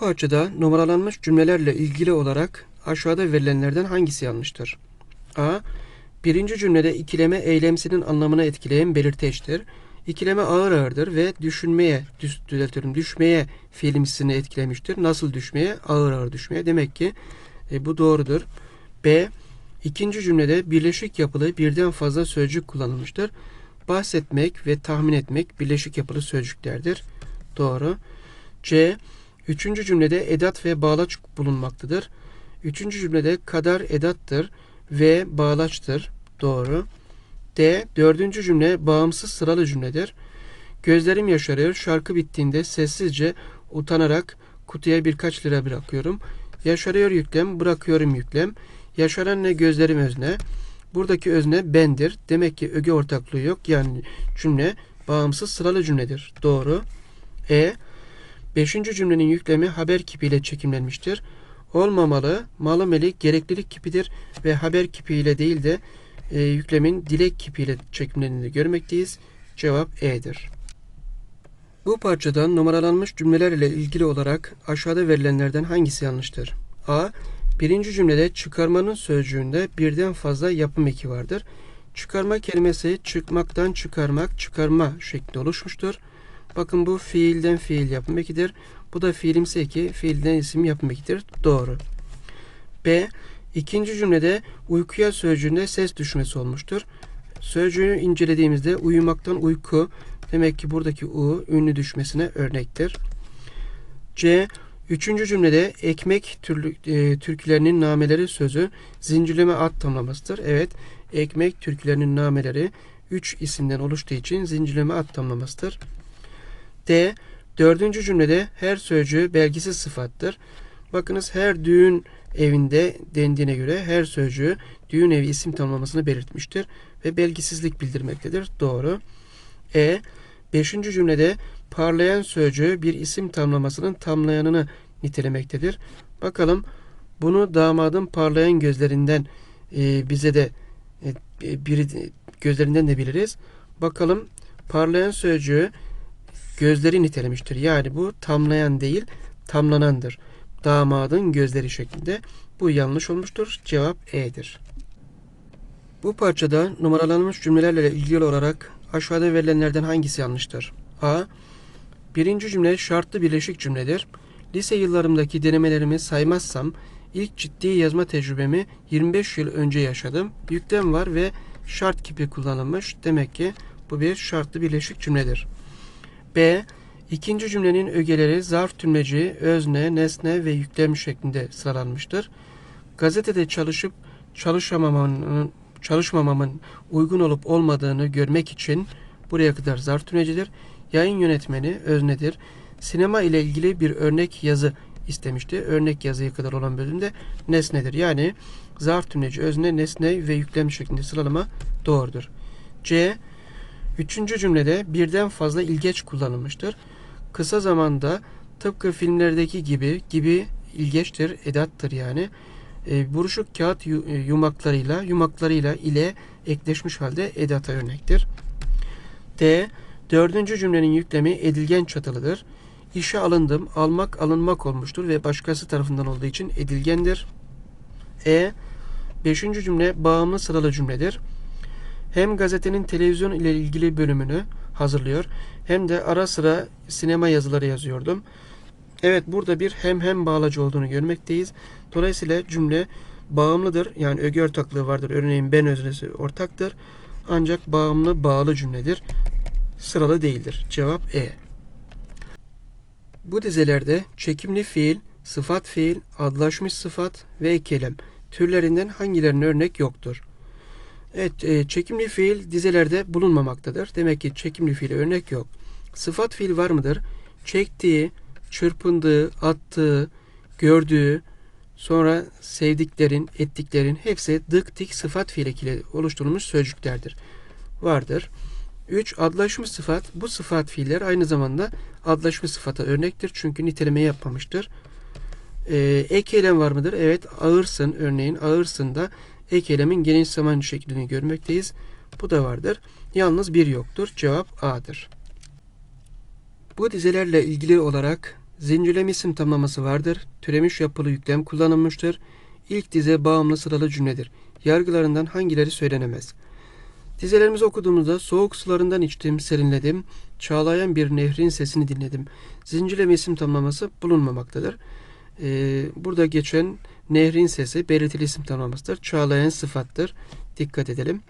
parçada numaralanmış cümlelerle ilgili olarak aşağıda verilenlerden hangisi yanlıştır? A. Birinci cümlede ikileme eylemsinin anlamına etkileyen belirteçtir. İkileme ağır ağırdır ve düşünmeye, düz, düzeltiyorum, düşmeye fiilimsini etkilemiştir. Nasıl düşmeye? Ağır ağır düşmeye. Demek ki e, bu doğrudur. B. İkinci cümlede birleşik yapılı birden fazla sözcük kullanılmıştır. Bahsetmek ve tahmin etmek birleşik yapılı sözcüklerdir. Doğru. C. Üçüncü cümlede edat ve bağlaç bulunmaktadır. Üçüncü cümlede kadar edattır ve bağlaçtır. Doğru. D. Dördüncü cümle bağımsız sıralı cümledir. Gözlerim yaşarıyor. Şarkı bittiğinde sessizce utanarak kutuya birkaç lira bırakıyorum. Yaşarıyor yüklem, bırakıyorum yüklem. Yaşaran ne gözlerim özne. Buradaki özne bendir. Demek ki öge ortaklığı yok. Yani cümle bağımsız sıralı cümledir. Doğru. E. Beşinci cümlenin yüklemi haber kipiyle çekimlenmiştir. Olmamalı, malı melik gereklilik kipidir ve haber kipiyle değil de e, yüklemin dilek kipiyle çekimlendiğini görmekteyiz. Cevap E'dir. Bu parçadan numaralanmış cümleler ile ilgili olarak aşağıda verilenlerden hangisi yanlıştır? A. Birinci cümlede çıkarmanın sözcüğünde birden fazla yapım eki vardır. Çıkarma kelimesi çıkmaktan çıkarmak, çıkarma şeklinde oluşmuştur. Bakın bu fiilden fiil yapım ekidir. Bu da fiilimsi eki, fiilden isim yapım ekidir. Doğru. B. İkinci cümlede uykuya sözcüğünde ses düşmesi olmuştur. Sözcüğü incelediğimizde uyumaktan uyku demek ki buradaki u ünlü düşmesine örnektir. C. Üçüncü cümlede ekmek türlü, e, türkülerinin nameleri sözü zincirleme ad tamlamasıdır. Evet, ekmek türkülerinin nameleri üç isimden oluştuğu için zincirleme ad tamlamasıdır. D. Dördüncü cümlede her sözcüğü belgisiz sıfattır. Bakınız her düğün evinde dendiğine göre her sözcüğü düğün evi isim tanımlamasını belirtmiştir ve belgisizlik bildirmektedir. Doğru. E. Beşinci cümlede parlayan sözcüğü bir isim tamlamasının tamlayanını nitelemektedir. Bakalım bunu damadın parlayan gözlerinden e, bize de e, biri gözlerinden de biliriz. Bakalım parlayan sözcüğü gözleri nitelemiştir. Yani bu tamlayan değil, tamlanandır. Damadın gözleri şeklinde. Bu yanlış olmuştur. Cevap E'dir. Bu parçada numaralanmış cümlelerle ilgili olarak aşağıda verilenlerden hangisi yanlıştır? A. Birinci cümle şartlı birleşik cümledir. Lise yıllarımdaki denemelerimi saymazsam ilk ciddi yazma tecrübemi 25 yıl önce yaşadım. Yüklem var ve şart kipi kullanılmış. Demek ki bu bir şartlı birleşik cümledir. B. İkinci cümlenin ögeleri zarf tümleci, özne, nesne ve yüklem şeklinde sıralanmıştır. Gazetede çalışıp çalışamamamın, çalışmamamın uygun olup olmadığını görmek için buraya kadar zarf tümlecidir. Yayın yönetmeni öznedir. Sinema ile ilgili bir örnek yazı istemişti. Örnek yazıya kadar olan bölümde nesnedir. Yani zarf tümleci, özne, nesne ve yüklem şeklinde sıralama doğrudur. C. Üçüncü cümlede birden fazla ilgeç kullanılmıştır. Kısa zamanda tıpkı filmlerdeki gibi gibi ilgeçtir, edattır yani. E, buruşuk kağıt e, yumaklarıyla yumaklarıyla ile ekleşmiş halde edata örnektir. D. Dördüncü cümlenin yüklemi edilgen çatılıdır. İşe alındım, almak alınmak olmuştur ve başkası tarafından olduğu için edilgendir. E. Beşinci cümle bağımlı sıralı cümledir. Hem gazetenin televizyon ile ilgili bölümünü hazırlıyor hem de ara sıra sinema yazıları yazıyordum. Evet burada bir hem hem bağlacı olduğunu görmekteyiz. Dolayısıyla cümle bağımlıdır. Yani öge ortaklığı vardır. Örneğin ben öznesi ortaktır. Ancak bağımlı bağlı cümledir. Sıralı değildir. Cevap E. Bu dizelerde çekimli fiil, sıfat fiil, adlaşmış sıfat ve ekelem türlerinden hangilerinin örnek yoktur? Evet, e, çekimli fiil dizelerde bulunmamaktadır. Demek ki çekimli fiile örnek yok. Sıfat fiil var mıdır? Çektiği, çırpındığı, attığı, gördüğü, sonra sevdiklerin, ettiklerin hepsi dık dik sıfat fiil ekiyle oluşturulmuş sözcüklerdir. Vardır. 3. Adlaşmış sıfat. Bu sıfat fiiller aynı zamanda adlaşmış sıfata örnektir. Çünkü niteleme yapmamıştır. Ee, ek eylem var mıdır? Evet. Ağırsın örneğin. Ağırsın da ek eylemin geniş zaman şeklini görmekteyiz. Bu da vardır. Yalnız bir yoktur. Cevap A'dır. Bu dizelerle ilgili olarak Zincirleme isim tamlaması vardır. Türemiş yapılı yüklem kullanılmıştır. İlk dize bağımlı sıralı cümledir. Yargılarından hangileri söylenemez? Dizelerimizi okuduğumuzda soğuk sularından içtim, serinledim. Çağlayan bir nehrin sesini dinledim. Zincirleme isim tamlaması bulunmamaktadır. Ee, burada geçen nehrin sesi belirtili isim tamlamasıdır. Çağlayan sıfattır. Dikkat edelim.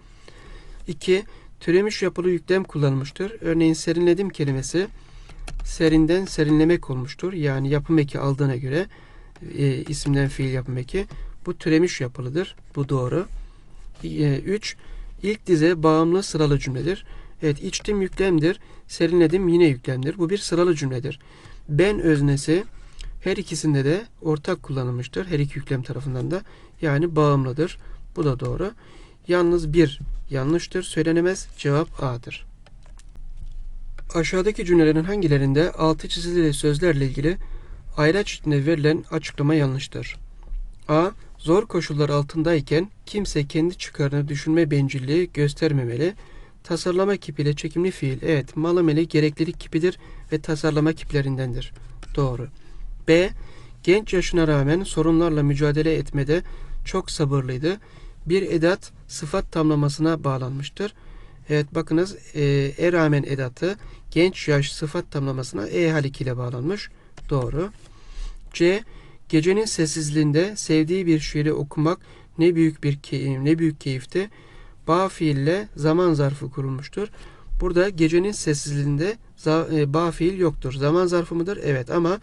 2. Türemiş yapılı yüklem kullanılmıştır. Örneğin serinledim kelimesi serinden serinlemek olmuştur. Yani yapım eki aldığına göre e, isimden fiil yapım eki. Bu türemiş yapılıdır. Bu doğru. 3. İlk dize bağımlı sıralı cümledir. Evet içtim yüklemdir. Serinledim yine yüklemdir. Bu bir sıralı cümledir. Ben öznesi her ikisinde de ortak kullanılmıştır. Her iki yüklem tarafından da. Yani bağımlıdır. Bu da doğru. Yalnız bir yanlıştır. Söylenemez. Cevap A'dır. Aşağıdaki cümlelerin hangilerinde altı çizili sözlerle ilgili ayraç içinde verilen açıklama yanlıştır? A. Zor koşullar altındayken kimse kendi çıkarını düşünme bencilliği göstermemeli. Tasarlama kipiyle çekimli fiil. Evet, malameli gereklilik kipidir ve tasarlama kiplerindendir. Doğru. B. Genç yaşına rağmen sorunlarla mücadele etmede çok sabırlıydı. Bir edat sıfat tamlamasına bağlanmıştır. Evet bakınız e, e rağmen edatı genç yaş sıfat tamlamasına e halik ile bağlanmış. Doğru. C. Gecenin sessizliğinde sevdiği bir şiiri okumak ne büyük bir keyif, ne büyük keyifti. Bağ fiille zaman zarfı kurulmuştur. Burada gecenin sessizliğinde e, bağ fiil yoktur. Zaman zarfı mıdır? Evet ama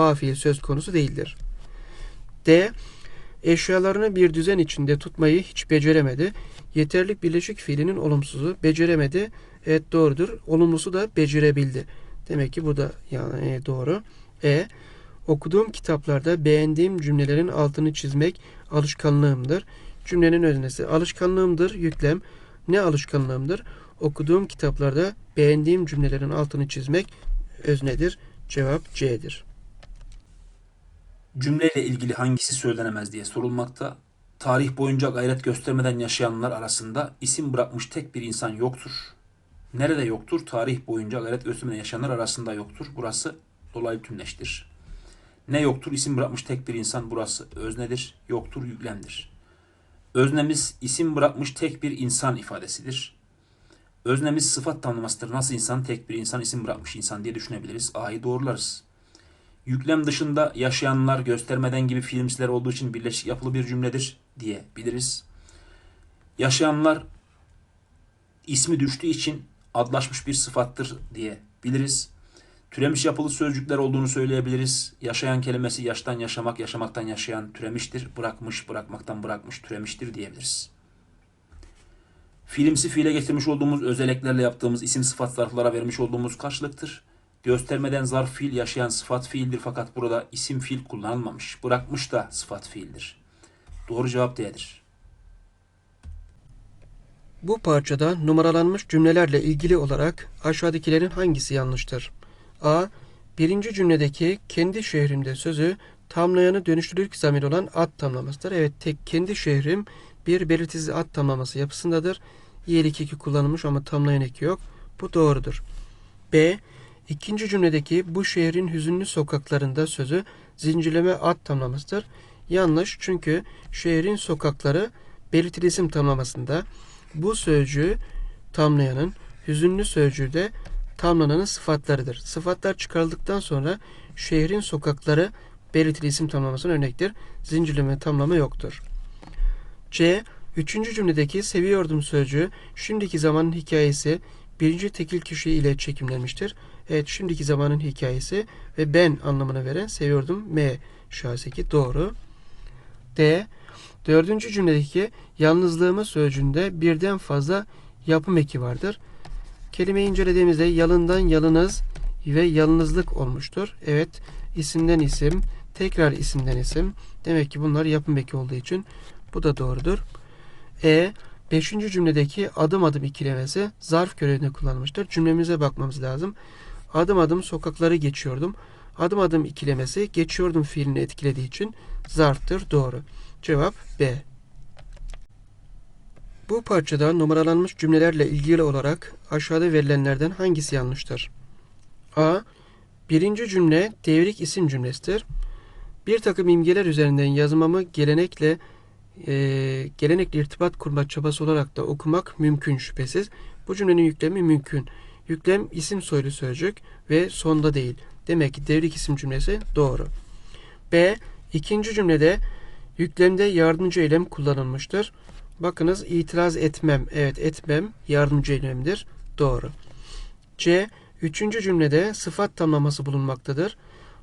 bağ fiil söz konusu değildir. D. Eşyalarını bir düzen içinde tutmayı hiç beceremedi. Yeterlik birleşik fiilinin olumsuzu beceremedi. Evet doğrudur. Olumlusu da becerebildi. Demek ki bu da yani e, doğru. E. Okuduğum kitaplarda beğendiğim cümlelerin altını çizmek alışkanlığımdır. Cümlenin öznesi alışkanlığımdır yüklem. Ne alışkanlığımdır? Okuduğum kitaplarda beğendiğim cümlelerin altını çizmek öznedir. Cevap C'dir. Cümleyle ilgili hangisi söylenemez diye sorulmakta. Tarih boyunca gayret göstermeden yaşayanlar arasında isim bırakmış tek bir insan yoktur. Nerede yoktur? Tarih boyunca gayret göstermeden yaşayanlar arasında yoktur. Burası dolaylı tümleştir. Ne yoktur? İsim bırakmış tek bir insan burası öznedir. Yoktur yüklemdir. Öznemiz isim bırakmış tek bir insan ifadesidir. Öznemiz sıfat tanımlasıdır. Nasıl insan? Tek bir insan isim bırakmış insan diye düşünebiliriz. A'yı doğrularız. Yüklem dışında yaşayanlar göstermeden gibi fiilimsiler olduğu için birleşik yapılı bir cümledir diyebiliriz. Yaşayanlar ismi düştüğü için adlaşmış bir sıfattır diyebiliriz. Türemiş yapılı sözcükler olduğunu söyleyebiliriz. Yaşayan kelimesi yaştan yaşamak, yaşamaktan yaşayan türemiştir. Bırakmış, bırakmaktan bırakmış, türemiştir diyebiliriz. Fiilimsi fiile getirmiş olduğumuz özelliklerle yaptığımız isim sıfat zarflara vermiş olduğumuz karşılıktır. Göstermeden zarf fiil yaşayan sıfat fiildir fakat burada isim fiil kullanılmamış. Bırakmış da sıfat fiildir. Doğru cevap D'dir. Bu parçada numaralanmış cümlelerle ilgili olarak aşağıdakilerin hangisi yanlıştır? A. Birinci cümledeki kendi şehrimde sözü tamlayanı dönüştürülük zamir olan ad tamlamasıdır. Evet tek kendi şehrim bir belirtisiz ad tamlaması yapısındadır. İyelik eki kullanılmış ama tamlayan eki yok. Bu doğrudur. B. İkinci cümledeki bu şehrin hüzünlü sokaklarında sözü zincirleme ad tamlamasıdır. Yanlış çünkü şehrin sokakları belirtili isim tamlamasında bu sözcüğü tamlayanın hüzünlü sözcüğü de tamlananın sıfatlarıdır. Sıfatlar çıkarıldıktan sonra şehrin sokakları belirtili isim tamlamasının örnektir. Zincirleme tamlama yoktur. C. Üçüncü cümledeki seviyordum sözcüğü şimdiki zamanın hikayesi birinci tekil kişi ile çekimlenmiştir. Evet şimdiki zamanın hikayesi ve ben anlamına veren seviyordum M şahseki doğru. D. Dördüncü cümledeki yalnızlığımı sözcüğünde birden fazla yapım eki vardır. Kelimeyi incelediğimizde yalından yalınız ve yalnızlık olmuştur. Evet isimden isim, tekrar isimden isim. Demek ki bunlar yapım eki olduğu için bu da doğrudur. E. Beşinci cümledeki adım adım ikilemesi zarf görevinde kullanılmıştır. Cümlemize bakmamız lazım. Adım adım sokakları geçiyordum. Adım adım ikilemesi geçiyordum fiilini etkilediği için zarftır. Doğru. Cevap B. Bu parçada numaralanmış cümlelerle ilgili olarak aşağıda verilenlerden hangisi yanlıştır? A. Birinci cümle devrik isim cümlesidir. Bir takım imgeler üzerinden yazmamı gelenekle e, gelenekle irtibat kurma çabası olarak da okumak mümkün şüphesiz. Bu cümlenin yüklemi mümkün. Yüklem isim soylu sözcük ve sonda değil. Demek ki devrik isim cümlesi doğru. B. İkinci cümlede yüklemde yardımcı eylem kullanılmıştır. Bakınız itiraz etmem. Evet etmem yardımcı eylemdir. Doğru. C. Üçüncü cümlede sıfat tamlaması bulunmaktadır.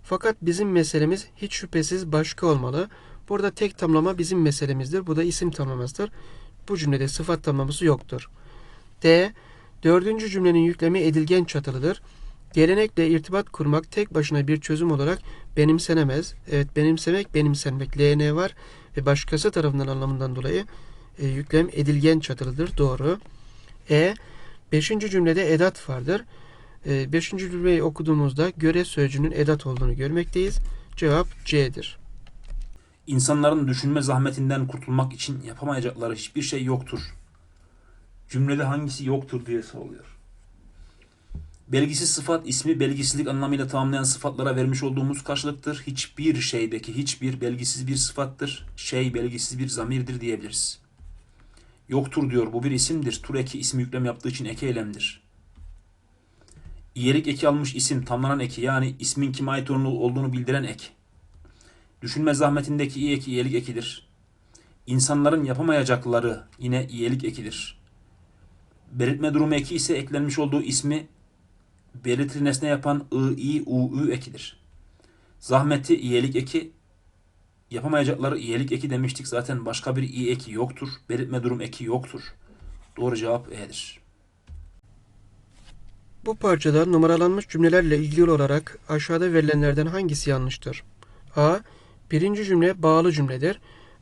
Fakat bizim meselemiz hiç şüphesiz başka olmalı. Burada tek tamlama bizim meselemizdir. Bu da isim tamlamasıdır. Bu cümlede sıfat tamlaması yoktur. D. Dördüncü cümlenin yüklemi edilgen çatılıdır. Gelenekle irtibat kurmak tek başına bir çözüm olarak benimsenemez. Evet benimsemek, benimsenmek. LN var ve başkası tarafından anlamından dolayı e, yüklem edilgen çatılıdır. Doğru. E. Beşinci cümlede edat vardır. E, beşinci cümleyi okuduğumuzda göre sözcüğünün edat olduğunu görmekteyiz. Cevap C'dir. İnsanların düşünme zahmetinden kurtulmak için yapamayacakları hiçbir şey yoktur. Cümlede hangisi yoktur diye soruluyor. Belgisiz sıfat ismi belgisizlik anlamıyla tamamlayan sıfatlara vermiş olduğumuz karşılıktır. Hiçbir şeydeki hiçbir belgisiz bir sıfattır. Şey belgisiz bir zamirdir diyebiliriz. Yoktur diyor bu bir isimdir. Tur eki isim yüklem yaptığı için eki eylemdir. İyelik eki almış isim tamlanan eki yani ismin kime ait olduğunu bildiren ek. Düşünme zahmetindeki iyi eki iyelik ekidir. İnsanların yapamayacakları yine iyelik ekidir. Belirtme durumu eki ise eklenmiş olduğu ismi belirtili nesne yapan ı, i, u, ü ekidir. Zahmeti iyelik eki, yapamayacakları iyelik eki demiştik. Zaten başka bir i eki yoktur. Belirtme durum eki yoktur. Doğru cevap E'dir. Bu parçada numaralanmış cümlelerle ilgili olarak aşağıda verilenlerden hangisi yanlıştır? A. Birinci cümle bağlı cümledir.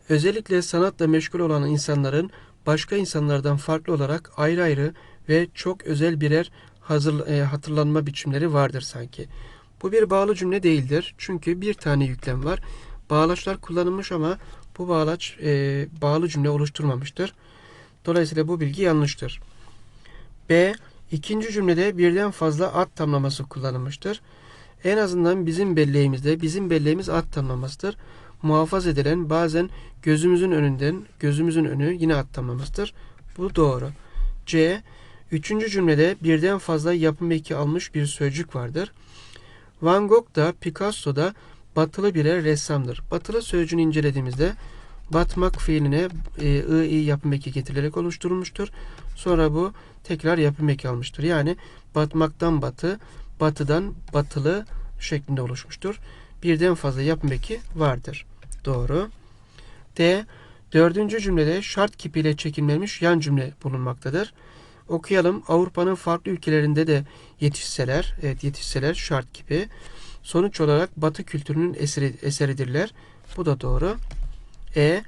Özellikle sanatla meşgul olan insanların başka insanlardan farklı olarak ayrı ayrı ve çok özel birer hazır, e, hatırlanma biçimleri vardır sanki. Bu bir bağlı cümle değildir. Çünkü bir tane yüklem var. Bağlaçlar kullanılmış ama bu bağlaç e, bağlı cümle oluşturmamıştır. Dolayısıyla bu bilgi yanlıştır. B. İkinci cümlede birden fazla ad tamlaması kullanılmıştır. En azından bizim belleğimizde bizim belleğimiz ad tamlamasıdır. Muhafaza edilen bazen gözümüzün önünden gözümüzün önü yine ad tamlamasıdır. Bu doğru. C. Üçüncü cümlede birden fazla yapım eki almış bir sözcük vardır. Van Gogh da Picasso da batılı birer ressamdır. Batılı sözcüğünü incelediğimizde batmak fiiline e, i yapım eki getirilerek oluşturulmuştur. Sonra bu tekrar yapım eki almıştır. Yani batmaktan batı, batıdan batılı şeklinde oluşmuştur. Birden fazla yapım eki vardır. Doğru. D. Dördüncü cümlede şart kipiyle çekilmemiş yan cümle bulunmaktadır. Okuyalım. Avrupa'nın farklı ülkelerinde de yetişseler, evet yetişseler şart kipi. Sonuç olarak Batı kültürünün eseri, eseridirler. Bu da doğru. E.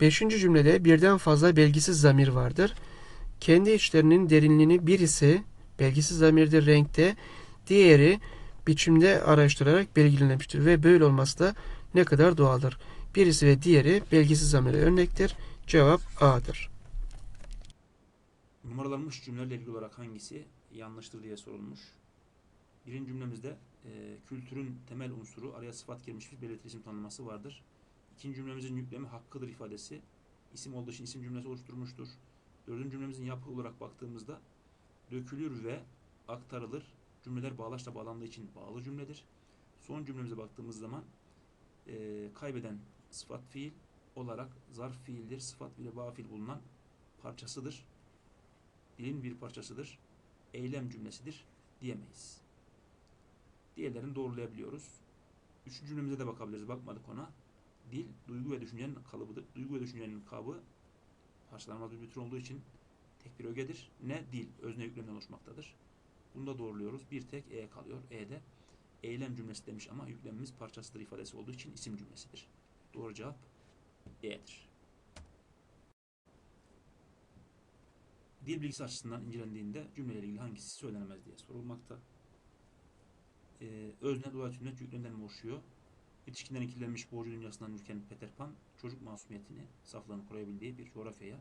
Beşinci cümlede birden fazla belgisiz zamir vardır. Kendi içlerinin derinliğini birisi belgisiz zamirde renkte, diğeri biçimde araştırarak belirlenmiştir ve böyle olması da ne kadar doğaldır. Birisi ve diğeri belgisiz zamire örnektir. Cevap A'dır. Numaralanmış cümlelerle ilgili olarak hangisi yanlıştır diye sorulmuş. Birinci cümlemizde e, kültürün temel unsuru araya sıfat girmiş bir belirtili isim vardır. İkinci cümlemizin yüklemi hakkıdır ifadesi isim olduğu için isim cümlesi oluşturmuştur. Dördüncü cümlemizin yapı olarak baktığımızda dökülür ve aktarılır. Cümleler bağlaçla bağlandığı için bağlı cümledir. Son cümlemize baktığımız zaman e, kaybeden sıfat fiil olarak zarf fiildir. Sıfat ile bağ fiil bulunan parçasıdır dilin bir parçasıdır, eylem cümlesidir diyemeyiz. Diğerlerini doğrulayabiliyoruz. Üçüncü cümlemize de bakabiliriz. Bakmadık ona. Dil, duygu ve düşüncenin kalıbıdır. Duygu ve düşüncenin kabı parçalanmaz bir bütün olduğu için tek bir ögedir. Ne? Dil, özne yüklemden oluşmaktadır. Bunu da doğruluyoruz. Bir tek E kalıyor. E'de eylem cümlesi demiş ama yüklemimiz parçasıdır ifadesi olduğu için isim cümlesidir. Doğru cevap E'dir. Dil bilgisi açısından incelendiğinde cümleyle ilgili hangisi söylenemez diye sorulmakta. Ee, özne dua cümle yüklemden oluşuyor. Yetişkinden ikilenmiş borcu dünyasından ürken Peter Pan, çocuk masumiyetini, saflığını koruyabildiği bir coğrafyaya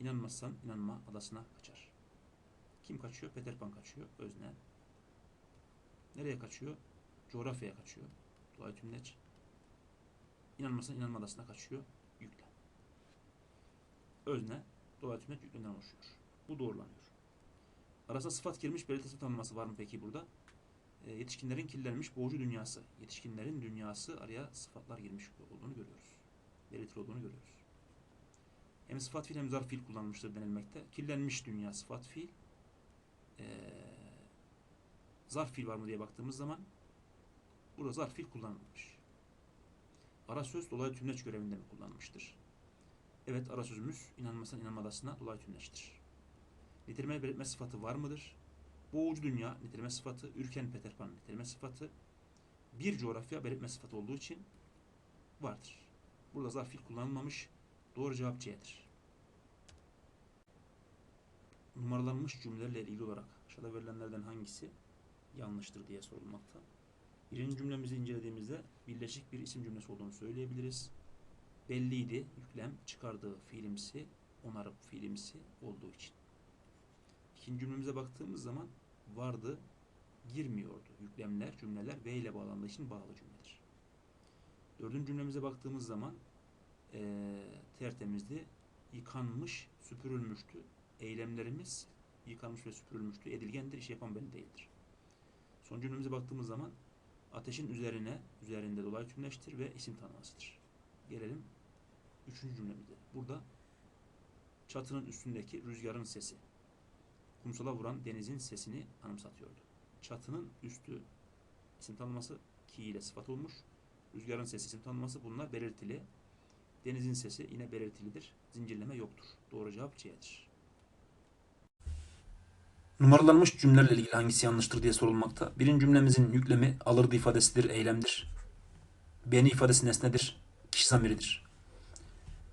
inanmazsan inanma adasına kaçar. Kim kaçıyor? Peter Pan kaçıyor. Özne. Nereye kaçıyor? coğrafyaya kaçıyor. Dolayı tümleç. İnanmasan inanmadasına kaçıyor. Yüklem. Özne dolayı tümleç yüklemden oluşuyor. Bu doğrulanıyor. Arasına sıfat girmiş belirtisi tanımlaması var mı peki burada? E, yetişkinlerin kirlenmiş boğucu dünyası. Yetişkinlerin dünyası araya sıfatlar girmiş olduğunu görüyoruz. Belirtili olduğunu görüyoruz. Hem sıfat fiil hem zarf fiil kullanılmıştır denilmekte. Kirlenmiş dünya sıfat fiil. E, zarf fiil var mı diye baktığımız zaman burada zarf fiil kullanılmış. Ara söz dolaylı tümleç görevinde mi kullanılmıştır? Evet ara sözümüz inanmasan inanmadasına dolaylı tümleçtir. Niteleme belirtme sıfatı var mıdır? Boğucu dünya niteleme sıfatı, ürken Peter Pan niteleme sıfatı, bir coğrafya belirtme sıfatı olduğu için vardır. Burada zarf fiil kullanılmamış. Doğru cevap C'dir. Numaralanmış cümlelerle ilgili olarak aşağıda verilenlerden hangisi yanlıştır diye sorulmakta. Birinci cümlemizi incelediğimizde birleşik bir isim cümlesi olduğunu söyleyebiliriz. Belliydi yüklem çıkardığı fiilimsi, onarıp fiilimsi olduğu için. İkinci cümlemize baktığımız zaman vardı girmiyordu. Yüklemler, cümleler V ile bağlandığı için bağlı cümledir. Dördüncü cümlemize baktığımız zaman eee tertemizdi, yıkanmış, süpürülmüştü. Eylemlerimiz yıkanmış ve süpürülmüştü. Edilgendir, iş yapan belli değildir. Son cümlemize baktığımız zaman ateşin üzerine, üzerinde dolaylı tümleçtir ve isim tanımasıdır. Gelelim üçüncü cümlemize. Burada çatının üstündeki rüzgarın sesi kumsala vuran denizin sesini anımsatıyordu. Çatının üstü isim tanımlaması ki ile sıfat olmuş. Rüzgarın sesi isim tanımlaması bunlar belirtili. Denizin sesi yine belirtilidir. Zincirleme yoktur. Doğru cevap C'dir. Numaralanmış cümlelerle ilgili hangisi yanlıştır diye sorulmakta. Birinci cümlemizin yüklemi alırdı ifadesidir, eylemdir. Beni ifadesi nesnedir, kişi zamiridir.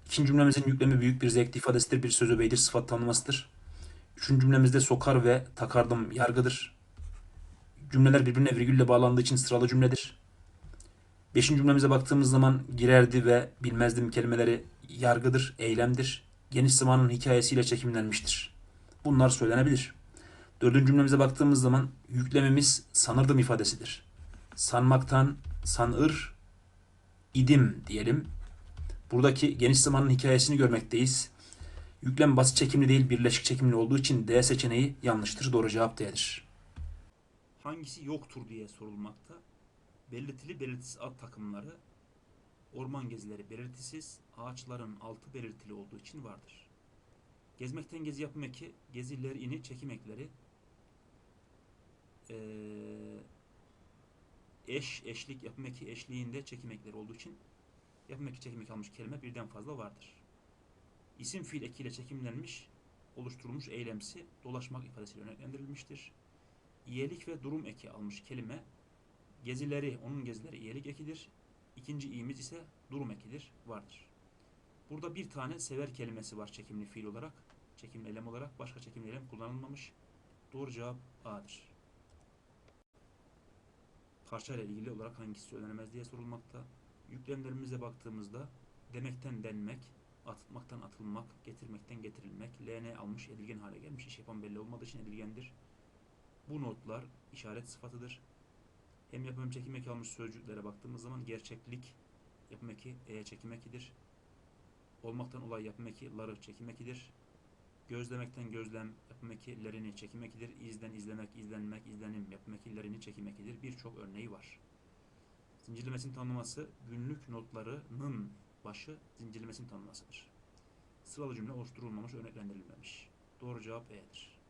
İkinci cümlemizin yüklemi büyük bir zevkli ifadesidir, bir söz öbeğidir, sıfat tanımlasıdır. Üçüncü cümlemizde sokar ve takardım yargıdır. Cümleler birbirine virgülle bağlandığı için sıralı cümledir. Beşinci cümlemize baktığımız zaman girerdi ve bilmezdim kelimeleri yargıdır, eylemdir. Geniş zamanın hikayesiyle çekimlenmiştir. Bunlar söylenebilir. Dördüncü cümlemize baktığımız zaman yüklemimiz sanırdım ifadesidir. Sanmaktan sanır idim diyelim. Buradaki geniş zamanın hikayesini görmekteyiz. Yüklem basit çekimli değil birleşik çekimli olduğu için D seçeneği yanlıştır. Doğru cevap D'dir. Hangisi yoktur diye sorulmakta. Belirtili belirtisiz ad takımları, orman gezileri belirtisiz, ağaçların altı belirtili olduğu için vardır. Gezmekten gezi yapım eki, geziler ini çekim ekleri, eee, eş, eşlik yapım eki eşliğinde çekim ekleri olduğu için yapım eki çekim eki almış kelime birden fazla vardır. İsim fiil ekiyle çekimlenmiş, oluşturulmuş eylemsi dolaşmak ifadesiyle örneklendirilmiştir. İyelik ve durum eki almış kelime gezileri, onun gezileri iyelik ekidir. İkinci i'miz ise durum ekidir, vardır. Burada bir tane sever kelimesi var çekimli fiil olarak, çekimli eylem olarak. Başka çekimli eylem kullanılmamış. Doğru cevap A'dır. Parça ile ilgili olarak hangisi söylenemez diye sorulmakta. Yüklemlerimize baktığımızda demekten denmek, atmaktan atılmak, getirmekten getirilmek, ln almış edilgen hale gelmiş. İş yapan belli olmadığı için edilgendir. Bu notlar işaret sıfatıdır. Hem yapım hem çekim eki almış sözcüklere baktığımız zaman gerçeklik yapım eki e çekim ekidir. Olmaktan olay yapım eki ları çekim ekidir. Gözlemekten gözlem yapım ekilerini çekim ekidir. İzden izlemek, izlenmek, izlenim yapım ekilerini çekim ekidir. Birçok örneği var. Zincirlemesinin tanımlaması günlük notlarının başı zincirlemesinin tanımlamasıdır. Sıralı cümle oluşturulmamış, örneklendirilmemiş. Doğru cevap E'dir.